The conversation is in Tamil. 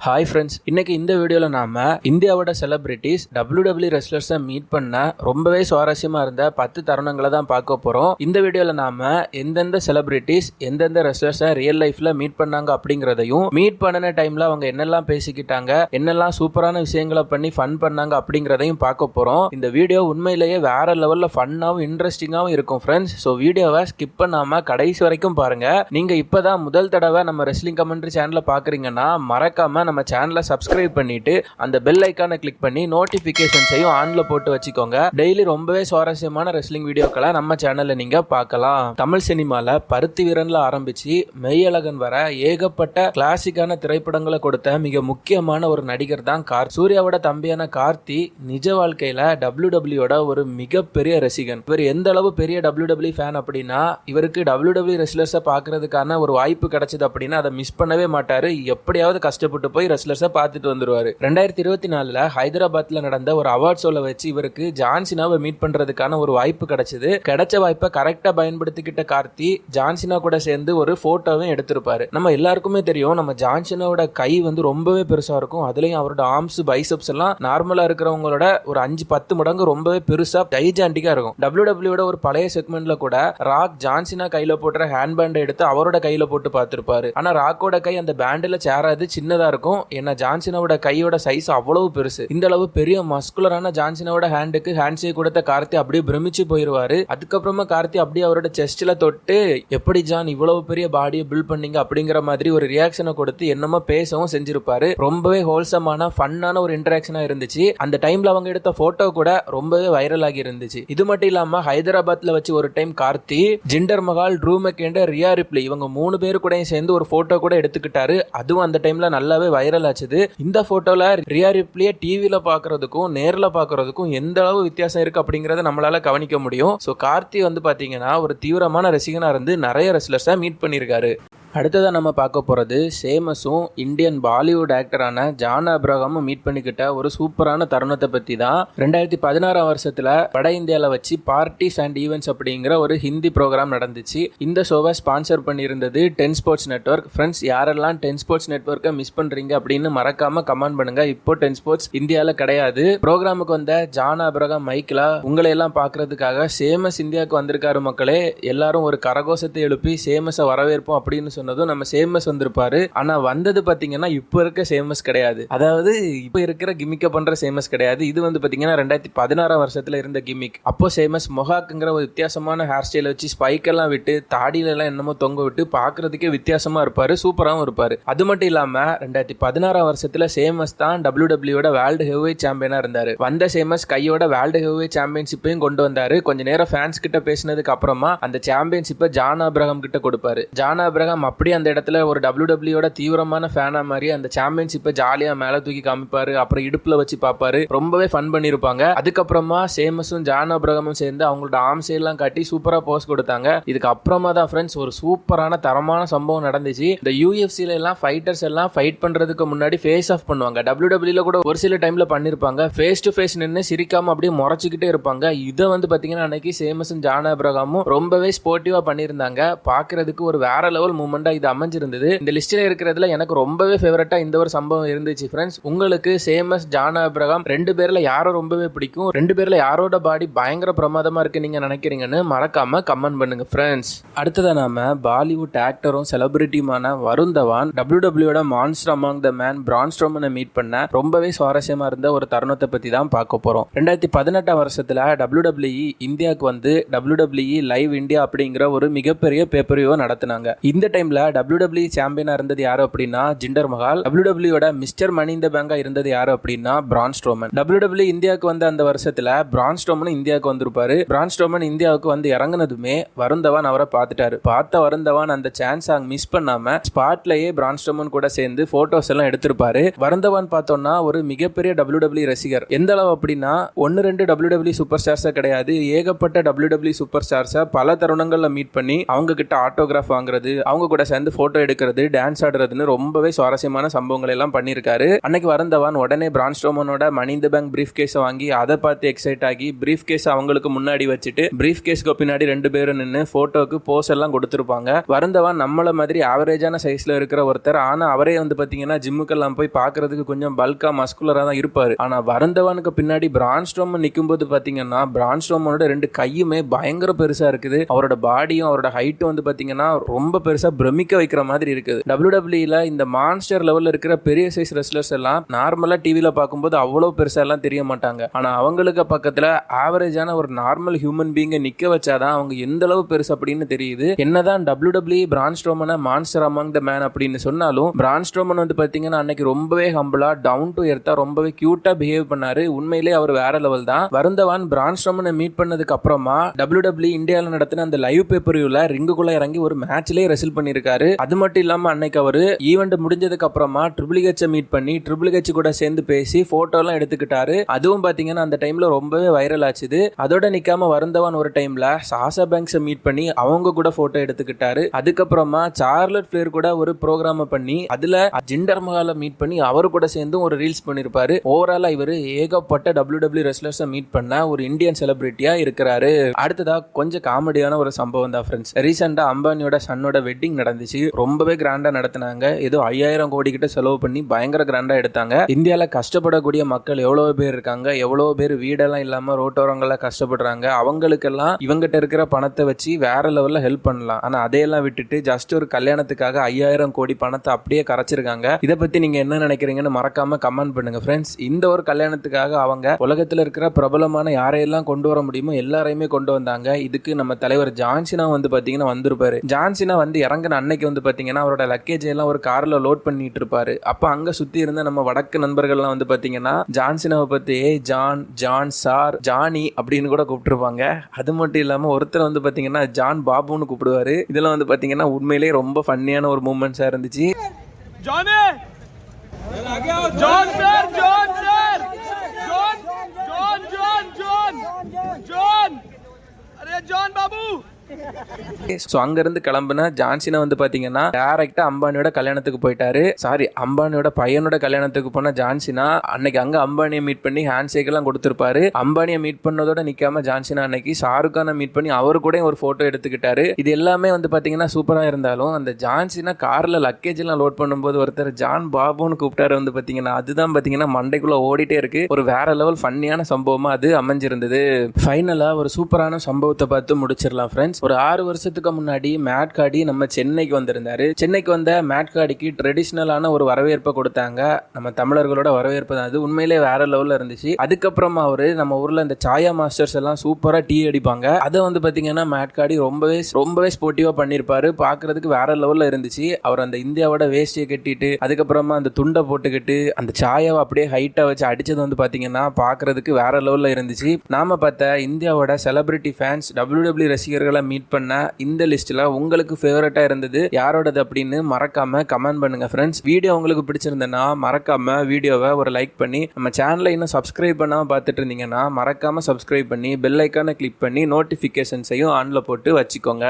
ஹாய் ஃப்ரெண்ட்ஸ் இன்னைக்கு இந்த வீடியோவில் நாம இந்தியாவோட செலிபிரிட்டிஸ் டபிள்யூ ரெஸ்லர்ஸை மீட் பண்ண ரொம்பவே சுவாரஸ்யமாக இருந்த பத்து தருணங்களை தான் பார்க்க போகிறோம் இந்த வீடியோவில் நாம எந்தெந்த செலிபிரிட்டிஸ் எந்தெந்த ரெஸ்லர்ஸை ரியல் லைஃப்பில் மீட் பண்ணாங்க அப்படிங்கிறதையும் மீட் பண்ணின டைமில் அவங்க என்னெல்லாம் பேசிக்கிட்டாங்க என்னெல்லாம் சூப்பரான விஷயங்களை பண்ணி ஃபன் பண்ணாங்க அப்படிங்கிறதையும் பார்க்க போகிறோம் இந்த வீடியோ உண்மையிலேயே வேற லெவலில் ஃபன்னாகவும் இன்ட்ரெஸ்டிங்காகவும் இருக்கும் ஃப்ரெண்ட்ஸ் ஸோ வீடியோவை ஸ்கிப் பண்ணாமல் கடைசி வரைக்கும் பாருங்கள் நீங்கள் இப்போ தான் முதல் தடவை நம்ம ரெஸ்லிங் கமெண்ட்ரி சேனலை பார்க்குறீங்கன்னா மறக்காமல் நம்ம சேனலை சப்ஸ்கிரைப் பண்ணிட்டு அந்த பெல் ஐக்கானை கிளிக் பண்ணி நோட்டிஃபிகேஷன்ஸையும் ஆன்ல போட்டு வச்சுக்கோங்க. டெய்லி ரொம்பவே சுவாரஸ்யமான ரெஸ்லிங் வீடியோக்களை நம்ம சேனல்ல நீங்க பார்க்கலாம். தமிழ் சினிமால பருத்தி வீரன்ல ஆரம்பிச்சு மெய்யழகன் வர ஏகப்பட்ட கிளாசிக்கான திரைப்படங்களை கொடுத்த மிக முக்கியமான ஒரு நடிகர் தான் கார் சூர்யாவோட தம்பியான கார்த்தி நிஜ வாழ்க்கையில டபிள்யூ டபிள்யூட ஒரு மிகப்பெரிய ரசிகன். இவர் எந்த அளவு பெரிய டபிள்யூ டபிள்யூ ஃபேன் அப்படின்னா இவருக்கு டபிள்யூ டபிள்யூ ரெஸ்லர்ஸை பார்க்கறதுக்கான ஒரு வாய்ப்பு கிடைச்சது அப்படின்னா அதை மிஸ் பண்ணவே மாட்டாரு. எப்படியாவது கஷ்டப்பட்டு போய் ரெஸ்லர்ஸை பார்த்துட்டு வந்துருவாரு. ரெண்டாயிரத்தி இருபத்தி நாலுல ஹைதராபாத்ல நடந்த ஒரு அவார்ட் ஷோல வச்சு இவருக்கு ஜான்சினாவை மீட் பண்றதுக்கான ஒரு வாய்ப்பு கிடைச்சது. கிடைச்ச வாய்ப்பை கரெக்டா பயன்படுத்திக்கிட்ட கார்த்தி ஜான்சினா கூட சேர்ந்து ஒரு போட்டோவும் எடுத்திருப்பாரு. நம்ம எல்லாருக்குமே தெரியும் நம்ம ஜான்சினாவோட கை வந்து ரொம்பவே பெருசா இருக்கும். அதுலயும் அவரோட ஆர்ம்ஸ் பைசப்ஸ் எல்லாம் நார்மலா இருக்கிறவங்களோட ஒரு அஞ்சு பத்து மடங்கு ரொம்பவே பெருசா டைஜாண்டிக்கா இருக்கும். டபிள்யூ டபிள்யூட ஒரு பழைய செக்மெண்ட்ல கூட ராக் ஜான்சினா கையில போட்டுற ஹேண்ட் பேண்டை எடுத்து அவரோட கையில போட்டு பார்த்திருப்பாரு. ஆனா ராக்கோட கை அந்த பேண்டில் சேராது சின்னதா இருக்கும். ஏன்னா ஜான்சினோட கையோட சைஸ் அவ்வளவு பெருசு. இந்த அளவு பெரிய மஸ்குலரான ஜான்சினோட ஹேண்டுக்கு ஹேண்ட் ஷேக் கொடுத்த கார்த்தி அப்படியே பிரமிச்சு போயிருவாரு. அதுக்கப்புறமா கார்த்தி அப்படியே அவரோட செஸ்ட்ல தொட்டு எப்படி ஜான் இவ்வளவு பெரிய பாடியை பில்ட் பண்ணீங்க? அப்படிங்கிற மாதிரி ஒரு ரியாக்ஷனை கொடுத்து என்னமோ பேசவும் செஞ்சிருப்பாரு. ரொம்பவே ஹோல்சமான ஃபன்னான ஒரு இன்டராக்ஷனா இருந்துச்சு. அந்த டைம்ல அவங்க எடுத்த போட்டோ கூட ரொம்பவே வைரல் ஆகி இருந்துச்சு. இது மட்டும் இல்லாம ஹைதராபாத்ல வச்சு ஒரு time Karthi Jinder Mahal Drew McIntyre Rhea Ripley இவங்க மூணு பேரு கூட சேர்ந்து ஒரு போட்டோ கூட எடுத்துக்கிட்டாரு. அதுவும் அந்த டைம்ல நல்லாவே வைரல் ஆச்சுது. இந்த போட்டோல ரியா ரிப்ளியை டிவில பாக்குறதுக்கும் நேர்ல பாக்குறதுக்கும் எந்த அளவு வித்தியாசம் இருக்கு அப்படிங்கறத நம்மளால கவனிக்க முடியும். ஸோ கார்த்தி வந்து பாத்தீங்கன்னா ஒரு தீவிரமான ரசிகனா இருந்து நிறைய ரெஸ்லர்ஸை மீட் பண்ணியிருக்காரு அடுத்ததாக நம்ம பார்க்க போகிறது சேமஸும் இந்தியன் பாலிவுட் ஆக்டரான ஜான் அப்ரஹாமும் மீட் பண்ணிக்கிட்ட ஒரு சூப்பரான தருணத்தை பற்றி தான் ரெண்டாயிரத்தி பதினாறாம் வருஷத்தில் வட இந்தியாவில் வச்சு பார்ட்டிஸ் அண்ட் ஈவெண்ட்ஸ் அப்படிங்கிற ஒரு ஹிந்தி ப்ரோக்ராம் நடந்துச்சு. இந்த ஷோவை ஸ்பான்சர் பண்ணியிருந்தது டென் ஸ்போர்ட்ஸ் நெட்ஒர்க் ஃப்ரெண்ட்ஸ் யாரெல்லாம் டென் ஸ்போர்ட்ஸ் நெட்ஒர்க்கை மிஸ் பண்ணுறீங்க அப்படின்னு மறக்காம கமெண்ட் பண்ணுங்க. இப்போ டென் ஸ்போர்ட்ஸ் இந்தியாவில் கிடையாது. ப்ரோக்ராமுக்கு வந்த ஜான் அப்ரஹாம் மைக்கில் உங்களை எல்லாம் பார்க்கறதுக்காக சேமஸ் இந்தியாவுக்கு வந்திருக்காரு மக்களே. எல்லாரும் ஒரு கரகோஷத்தை எழுப்பி சேமஸை வரவேற்போம் அப்படின்னு சொன்னதும் நம்ம சேமஸ் வந்திருப்பாரு. ஆனா வந்தது பாத்தீங்கன்னா இப்போ இருக்க சேமஸ் கிடையாது. அதாவது இப்போ இருக்கிற கிமிக்க பண்ற சேமஸ் கிடையாது. இது வந்து பாத்தீங்கன்னா ரெண்டாயிரத்தி பதினாறாம் வருஷத்துல இருந்த கிமிக் அப்போ சேமஸ் மொஹாக்குங்கிற ஒரு வித்தியாசமான ஹேர் ஸ்டைல வச்சு ஸ்பைக் எல்லாம் விட்டு தாடியில எல்லாம் என்னமோ தொங்க விட்டு பாக்குறதுக்கே வித்தியாசமா இருப்பாரு. சூப்பராகவும் இருப்பாரு. அது மட்டும் இல்லாம ரெண்டாயிரத்தி பதினாறாம் வருஷத்துல சேமஸ் தான் டபிள்யூ டபிள்யூட வேர்ல்டு ஹெவ்வே சாம்பியனா இருந்தாரு. வந்த சேமஸ் கையோட வேர்ல்டு ஹெவ்வே சாம்பியன்ஷிப்பையும் கொண்டு வந்தாரு. கொஞ்ச நேரம் ஃபேன்ஸ் கிட்ட பேசினதுக்கு அப்புறமா அந்த சாம்பியன்ஷிப்பை ஜான் அப்ரஹாம் கிட்ட கொடுப்பாரு. ஜான் அப்ரஹாம் அப்படியே அந்த இடத்துல ஒரு டபிள்யூ டபிள்யூட தீவிரமான ஃபேனாக மாதிரி அந்த சாம்பியன்ஷிப்பை ஜாலியாக மேலே தூக்கி காமிப்பாரு. அப்புறம் இடுப்பில் வச்சு பார்ப்பாரு. ரொம்பவே ஃபன் பண்ணியிருப்பாங்க அதுக்கப்புறமா சேமஸும் ஜான் அப்ரகமும் சேர்ந்து அவங்களோட ஆம்ஸ் எல்லாம் காட்டி சூப்பராக போஸ் கொடுத்தாங்க. இதுக்கு அப்புறமா தான் ஃப்ரெண்ட்ஸ் ஒரு சூப்பரான தரமான சம்பவம் நடந்துச்சு. இந்த யூஎஃப்சில எல்லாம் ஃபைட்டர்ஸ் எல்லாம் ஃபைட் பண்ணுறதுக்கு முன்னாடி ஃபேஸ் ஆஃப் பண்ணுவாங்க. டபிள்யூ டபிள்யூல கூட ஒரு சில டைம்ல பண்ணியிருப்பாங்க ஃபேஸ் டு ஃபேஸ் நின்று சிரிக்காம அப்படியே முறைச்சிக்கிட்டே இருப்பாங்க. இதை வந்து பார்த்தீங்கன்னா அன்னைக்கு சேமஸும் ஜான் அப்ரகமும் ரொம்பவே ஸ்போர்ட்டிவாக பண்ணியிருந்தாங்க. பார்க்கறதுக்கு ஒரு வேற லெவல் மூமெண்ட் இது அமைஞ்சிருந்தது. இந்த லிஸ்ட்ல இருக்கிறதுல எனக்கு ரொம்பவே ஃபேவரட்டா இந்த ஒரு சம்பவம் இருந்துச்சு ஃப்ரெண்ட்ஸ் உங்களுக்கு சேமஸ் ஜான் அப்ரகாம் ரெண்டு பேர்ல யாரோ ரொம்பவே பிடிக்கும்? ரெண்டு பேர்ல யாரோட பாடி பயங்கர பிரமாதமா இருக்கு நீங்க நினைக்கிறீங்கன்னு மறக்காம கமெண்ட் பண்ணுங்க ஃப்ரெண்ட்ஸ் அடுத்ததை நாம பாலிவுட் ஆக்டரும் செலிபிரிட்டியுமான வருண் தவான் டபிள்யூ டபிள்யூட மான்ஸ்டர் அமாங் த மேன் பிரான்ஸ்ட்ரோமனை மீட் பண்ண ரொம்பவே சுவாரஸ்யமா இருந்த ஒரு தருணத்தை பத்தி தான் பார்க்க போறோம். ரெண்டாயிரத்தி பதினெட்டாம் வருஷத்துல டபிள்யூ டபிள்யூஇ இந்தியாவுக்கு வந்து டபிள்யூ டபிள்யூஇ லைவ் இந்தியா அப்படிங்கிற ஒரு மிகப்பெரிய பேப்பரிவோ நடத்தினாங்க. இந்த டைம் டைம்ல டபிள்யூ சாம்பியனா இருந்தது யாரு அப்படின்னா Jinder Mahal. W Mister money இந்த பேங்கா இருந்தது யாரு அப்படின்னா பிரான் ஸ்ட்ரோமன் டபிள்யூ இந்தியாவுக்கு வந்த அந்த வருஷத்துல பிரான் ஸ்ட்ரோமன் இந்தியாவுக்கு வந்திருப்பாரு. பிரான் ஸ்ட்ரோமன் இந்தியாவுக்கு வந்து இறங்குனதுமே வருந்தவான் அவரை பார்த்துட்டாரு. பார்த்த வருந்தவான் அந்த சான்ஸ் அங்க மிஸ் பண்ணாம ஸ்பாட்லயே பிரான் ஸ்ட்ரோமன் கூட சேர்ந்து போட்டோஸ் எல்லாம் எடுத்திருப்பாரு. வருந்தவான் பார்த்தோம்னா ஒரு மிகப்பெரிய டபிள்யூ ரசிகர். எந்த அளவு அப்படின்னா ஒன்னு ரெண்டு டபிள்யூ சூப்பர் ஸ்டார்ஸா கிடையாது. ஏகப்பட்ட டபிள்யூடபிள்யூ டபிள்யூ சூப்பர் ஸ்டார்ஸை பல தருணங்கள்ல மீட் பண்ணி அவங்க கிட்ட ஆட்டோகிராஃப் வாங்குறது அவங்க கூட கூட சேர்ந்து போட்டோ எடுக்கிறது டான்ஸ் ஆடுறதுன்னு ரொம்பவே சுவாரஸ்யமான சம்பவங்கள் எல்லாம் பண்ணியிருக்காரு. அன்னைக்கு வரந்தவன் உடனே பிரான்ஸ்டோமனோட மணிந்த பேங்க் பிரீஃப் கேஸை வாங்கி அதை பார்த்து எக்ஸைட் ஆகி பிரீஃப் கேஸ் அவங்களுக்கு முன்னாடி வச்சுட்டு பிரீஃப் கேஸ்க்கு பின்னாடி ரெண்டு பேரும் நின்று போட்டோக்கு போஸ் எல்லாம் கொடுத்துருப்பாங்க. வருந்தவன் நம்மள மாதிரி ஆவரேஜான சைஸ்ல இருக்கிற ஒருத்தர் ஆனா அவரே வந்து பாத்தீங்கன்னா ஜிம்முக்கெல்லாம் போய் பாக்குறதுக்கு கொஞ்சம் பல்கா மஸ்குலரா தான் இருப்பாரு. ஆனா வரந்தவனுக்கு பின்னாடி பிரான்ஸ்டோம் நிற்கும் போது பாத்தீங்கன்னா பிரான்ஸ்டோமனோட ரெண்டு கையுமே பயங்கர பெருசா இருக்குது. அவரோட பாடியும் அவரோட ஹைட்டும் வந்து பாத்தீங்கன்னா ரொம்ப பெருசா பிரமிக்க வைக்கிற மாதிரி இருக்குது. டபிள்யூடபிள்யூல இந்த மான்ஸ்டர் லெவலில் இருக்கிற பெரிய சைஸ் ரெஸ்லர்ஸ் எல்லாம் நார்மலாக டிவியில் பார்க்கும்போது அவ்வளோ பெருசாக எல்லாம் தெரிய மாட்டாங்க. ஆனால் அவங்களுக்கு பக்கத்தில் ஆவரேஜான ஒரு நார்மல் ஹியூமன் பீங்கை நிற்க வச்சாதான் அவங்க எந்த அளவு பெருசு அப்படின்னு தெரியுது. என்னதான் டபிள்யூ டபிள்யூ பிரான்ஸ்ட்ரோமனை மான்ஸ்டர் அமாங் த மேன் அப்படின்னு சொன்னாலும் பிரான்ஸ்ட்ரோமன் வந்து பார்த்தீங்கன்னா அன்னைக்கு ரொம்பவே ஹம்பிளாக டவுன் டு எர்த்தா ரொம்பவே க்யூட்டாக பிஹேவ் பண்ணாரு. உண்மையிலே அவர் வேற லெவல் தான். வருந்தவான் பிரான்ஸ்ட்ரோமனை மீட் பண்ணதுக்கு அப்புறமா டபிள்யூ டபிள்யூ இந்தியாவில் நடத்தின அந்த லைவ் பேப்பர்ல ரிங்குக்குள்ள இறங்கி ஒரு மேட்ச்லேயே ரெசில் பண்ணியிருக்காரு. அது மட்டும் இல்லாம அன்னைக்கு அவரு ஈவெண்ட் முடிஞ்சதுக்கு அப்புறமா ட்ரிபிள் ஹெச் மீட் பண்ணி ட்ரிபிள் ஹெச் கூட சேர்ந்து பேசி போட்டோ எல்லாம் எடுத்துக்கிட்டாரு. அதுவும் பாத்தீங்கன்னா அந்த டைம்ல ரொம்பவே வைரல் ஆச்சுது அதோட நிக்காம வருந்தவன் ஒரு டைம்ல சாசா பேங்க்ஸை மீட் பண்ணி அவங்க கூட போட்டோ எடுத்துக்கிட்டாரு. அதுக்கப்புறமா சார்லட் பிளேயர் கூட ஒரு ப்ரோக்ராம் பண்ணி அதுல ஜிண்டர் மகால மீட் பண்ணி அவரு கூட சேர்ந்து ஒரு ரீல்ஸ் பண்ணிருப்பாரு. ஓவராலாக இவர் ஏகப்பட்ட டபிள்யூ டபிள்யூ ரெஸ்லர்ஸை மீட் பண்ண ஒரு இந்தியன் செலிபிரிட்டியா இருக்கிறாரு. அடுத்ததா கொஞ்சம் காமெடியான ஒரு சம்பவம் தான் ஃப்ரெண்ட்ஸ் ரீசெண்டா அம்பானியோட சன்னோட வெட்டிங் நடந்துச்சு. ரொம்பவே கிராண்டா நடத்தினாங்க. ஏதோ ஐயாயிரம் கோடி கிட்ட செலவு பண்ணி பயங்கர கிராண்டா எடுத்தாங்க. இந்தியாவில் கஷ்டப்படக்கூடிய மக்கள் எவ்வளவு பேர் இருக்காங்க? எவ்வளவு பேர் வீடெல்லாம் இல்லாம ரோட்டோரங்கள கஷ்டப்படுறாங்க? அவங்களுக்கெல்லாம் இவங்கிட்ட இருக்கிற பணத்தை வச்சு வேற லெவல்ல ஹெல்ப் பண்ணலாம். ஆனா அதையெல்லாம் விட்டுட்டு ஜஸ்ட் ஒரு கல்யாணத்துக்காக ஐயாயிரம் கோடி பணத்தை அப்படியே கரைச்சிருக்காங்க. இதை பத்தி நீங்க என்ன நினைக்கிறீங்கன்னு மறக்காம கமெண்ட் பண்ணுங்க ஃப்ரெண்ட்ஸ் இந்த ஒரு கல்யாணத்துக்காக அவங்க உலகத்துல இருக்கிற பிரபலமான யாரையெல்லாம் கொண்டு வர முடியுமோ எல்லாரையுமே கொண்டு வந்தாங்க. இதுக்கு நம்ம தலைவர் ஜான்சினா வந்து பாத்தீங்கன்னா வந்திருப்பாரு. ஜான்சினா வந்து அன்னைக்கு வந்து பார்த்தீங்கன்னா அவரோட லக்கேஜ் எல்லாம் ஒரு காரில் லோட் பண்ணிட்டு இருப்பாரு அப்போ அங்கே சுற்றி இருந்த நம்ம வடக்கு நண்பர்கள்லாம் வந்து பார்த்தீங்கன்னா ஜான்சினாவை பற்றி ஏ ஜான் ஜான் சார் ஜானி அப்படின்னு கூட கூப்பிட்டுருப்பாங்க அது மட்டும் இல்லாமல் ஒருத்தர் வந்து பார்த்தீங்கன்னா ஜான் பாபுன்னு கூப்பிடுவாரு இதெல்லாம் வந்து பார்த்தீங்கன்னா உண்மையிலேயே ரொம்ப ஃபன்னியான ஒரு மூமெண்ட்ஸாக இருந்துச்சு John John John Babu so அங்கேருந்து கிளம்புனா ஜான்சினா வந்து பார்த்தீங்கன்னா டேரெக்டாக அம்பானியோட கல்யாணத்துக்கு போயிட்டாரு. சாரி அம்பானியோட பையனோட கல்யாணத்துக்கு போன ஜான்சினா அன்னைக்கு அங்கே அம்பானியை மீட் பண்ணி ஹேண்ட் ஷேக்கெல்லாம் கொடுத்துருப்பாரு. அம்பானியை மீட் பண்ணதோட நிற்காம ஜான்சினா அன்னைக்கு ஷாருக் கானை மீட் பண்ணி அவரு கூட ஒரு ஃபோட்டோ எடுத்துக்கிட்டாரு. இது எல்லாமே வந்து பார்த்தீங்கன்னா சூப்பராக இருந்தாலும் அந்த ஜான்சினா காரில் லக்கேஜ் எல்லாம் லோட் பண்ணும்போது ஒருத்தர் ஜான் பாபுன்னு கூப்பிட்டாரு வந்து பார்த்தீங்கன்னா அதுதான் பார்த்தீங்கன்னா மண்டைக்குள்ளே ஓடிட்டே இருக்கு. ஒரு வேற லெவல் ஃபன்னியான சம்பவமாக அது அமைஞ்சிருந்தது. ஃபைனலாக ஒரு சூப்பரான சம்பவத்தை பார்த்து முடிச்சிடலாம் ஃப்ரெண்ட்ஸ் ஒரு ஆறு வருஷத்துக்கு முன்னாடி மேட் காடி நம்ம சென்னைக்கு வந்திருந்தாரு. சென்னைக்கு வந்த மேட் காடிக்கு ட்ரெடிஷ்னலான ஒரு வரவேற்பை கொடுத்தாங்க. நம்ம தமிழர்களோட வரவேற்பு தான் அது. உண்மையிலே வேற லெவல்ல இருந்துச்சு. அதுக்கப்புறமா அவரு நம்ம ஊர்ல இந்த சாயா மாஸ்டர்ஸ் எல்லாம் சூப்பரா டீ அடிப்பாங்க. அதை வந்து பாத்தீங்கன்னா மேட் காடி ரொம்பவே ரொம்பவே ஸ்போர்ட்டிவா பண்ணிருப்பாரு. பாக்குறதுக்கு வேற லெவல்ல இருந்துச்சு. அவர் அந்த இந்தியாவோட வேஷ்டியை கட்டிட்டு அதுக்கப்புறமா அந்த துண்டை போட்டுக்கிட்டு அந்த சாயாவை அப்படியே ஹைட்டா வச்சு அடிச்சது வந்து பாத்தீங்கன்னா பாக்குறதுக்கு வேற லெவல்ல இருந்துச்சு. நாம பார்த்த இந்தியாவோட செலிபிரிட்டி ஃபேன்ஸ் டபிள்யூ டபிள்யூ ரசிகர்களை மீட் பண்ண இந்த லிஸ்ட்ல உங்களுக்கு ஃபேவரட்டா இருந்தது யாரோடது அப்படின்னு மறக்காம கமெண்ட் பண்ணுங்க ஃப்ரெண்ட்ஸ் வீடியோ உங்களுக்கு பிடிச்சிருந்தேன்னா மறக்காம வீடியோவை ஒரு லைக் பண்ணி நம்ம சேனலை இன்னும் சப்ஸ்கிரைப் பண்ணாமல் பார்த்துட்டு இருந்தீங்கன்னா மறக்காம சப்ஸ்கிரைப் பண்ணி பெல் ஐக்கானை கிளிக் பண்ணி நோட்டிஃபிகேஷன்ஸையும் ஆன்ல போட்டு வச்சுக்கோங்க.